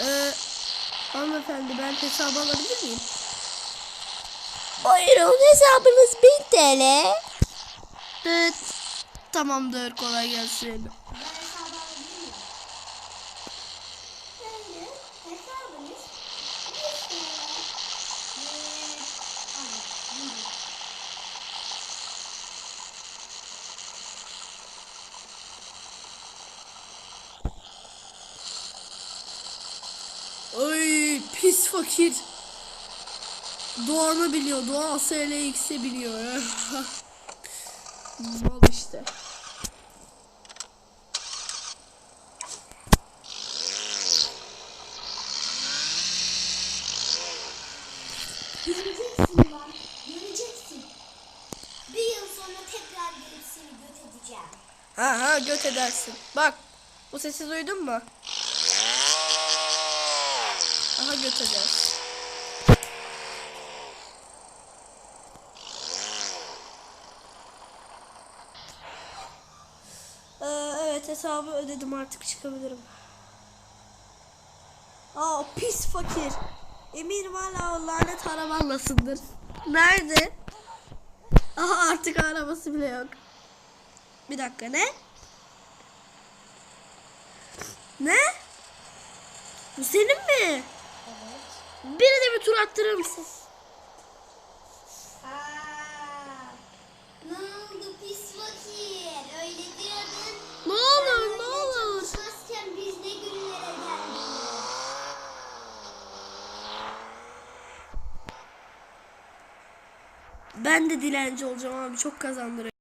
Ee, hanımefendi ben hesabı alabilir miyim? Buyurun hesabınız 1000 TL. Evet. Tamamdır kolay gelsin. Ben hesabı alabilir miyim? Hayır. Hesabınız bir TL. Ve... Al, buyurun. Ay pis fakir. Doğanı biliyor. Doğa SLX'i biliyor. Mal işte. Göreceksin lan. Göreceksin. Bir yıl sonra tekrar gelip seni göt edeceğim. Ha ha göt edersin. Bak bu sesi duydun mu? Aha göt edersin. Ee, evet hesabı ödedim artık çıkabilirim. Aa pis fakir. Eminim hala lanet arabanlasındır. Nerede? Aha artık arabası bile yok. Bir dakika ne? Ne? Bu senin mi? Biri de bir tur attırır mısın? Ne oldu pis fakir? Öyle diyordun. Ne olur Sen ne öyle olur. Çalışmazken biz ne günlere geldik. Ben de dilenci olacağım abi çok kazandırıyor.